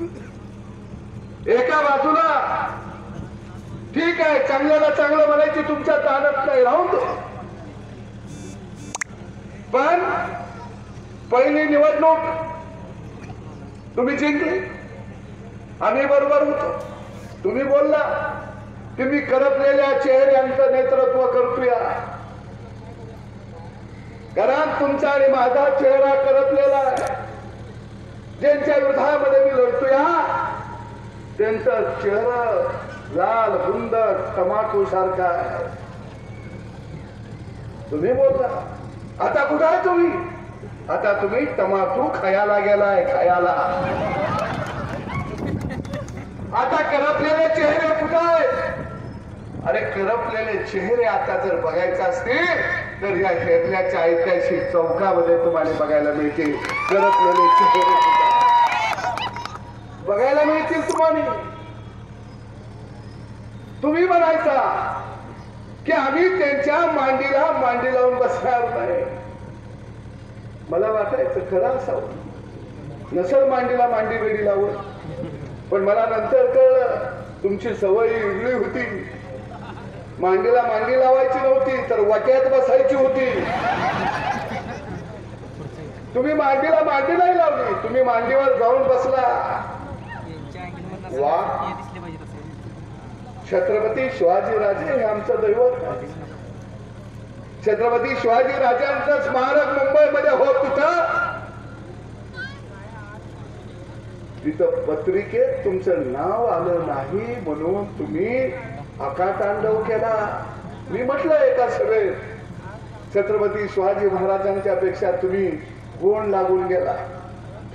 एका बाजूला? ठीक आहे चांगल्याला चांगलं म्हणायची तुमच्या ताणत नाही राहून पण पहिली निवडणूक तुम्ही जिंकली. आम्ही बरोबर होतो. तुम्ही बोलला की मी करपलेल्या चेहऱ्यांचं नेतृत्व करतोया. कारण तुमचा आणि माझा चेहरा करपलेला आहे. ज्यांच्या विरोधामध्ये मी लढतोया त्यांचा चेहरा लाल बुंद टमाटो सारखा आहे. तुम्ही बोलता आता कुठं आहे तुम्ही? आता तुम्ही टमाटू खायला गेलाय खायला. आता करपलेले चेहरे कुठं आहेत? अरे करपलेले चेहरे आता जर बघायचे असतील तर या शेरल्याच्या ऐतिहासिक चौकामध्ये तुम्हाला बघायला मिळते करपलेले चेहरे कुठं बघायला मिळतील तुम्हाला तुम्ही म्हणायचा की आम्ही त्यांच्या मांडीला मांडी लावून बसणार नाही. मला वाटायचं खरं असावं. नसल मांडीला मांडी बेडी लावून पण मला नंतर कळलं तुमची सवय वेगळी होती. मांडीला मांडी लावायची नव्हती तर वाट्यात बसायची होती. तुम्ही मांडीला मांडी नाही लावली तुम्ही मांडीवर जाऊन बसला. किंवा छत्रपती शिवाजी राजे हे आमचं दैवत. छत्रपती शिवाजी राजांचं स्मारक मुंबईमध्ये होत तिथं. तिथं पत्रिकेत तुमचं नाव आलं नाही म्हणून तुम्ही अकातांडव केला. मी म्हटलं एका सभेत छत्रपती शिवाजी महाराजांच्या पेक्षा तुम्ही गुण लागून गेला?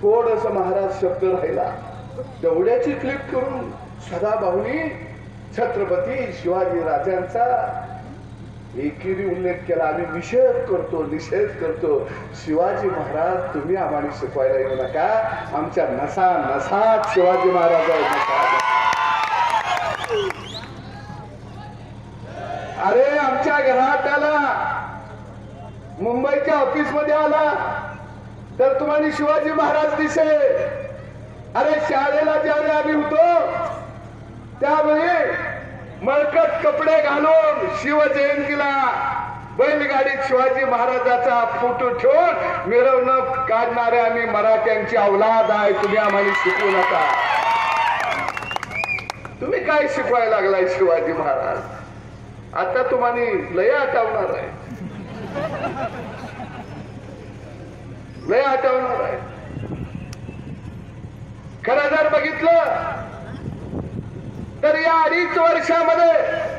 थोडस महाराज शब्द राहिला. तेवढ्याची क्लिप करून सदाभाऊनी छत्रपती शिवाजी राजांचा एकेरी उल्लेख केला. आम्ही निषेध करतो निषेध करतो. शिवाजी महाराज तुम्ही आम्हाला शिकवायला येऊ नका. आमच्या नसा नसात शिवाजी महाराज अरे आमच्या घरात आला मुंबईच्या ऑफिसमध्ये आला तर तुम्हाला शिवाजी महाराज दिसेल. अरे शाळेला ज्यावेळी आम्ही होतो. त्यावेळी मळकट कपडे घालून शिवजयंतीला बैलगाडीत शिवाजी महाराजाचा फोटो ठेवून मिरवणूक काढणारे आम्ही मराठ्यांची अवलाद आहे. तुम्ही आम्हाला शिकवू नका. तुम्ही काय शिकवायला लागलाय शिवाजी महाराज? आता तुम्हाला लय आठवणार आहे लय आठवणार आहे खरं जर बघितलं तर या अडीच वर्षामध्ये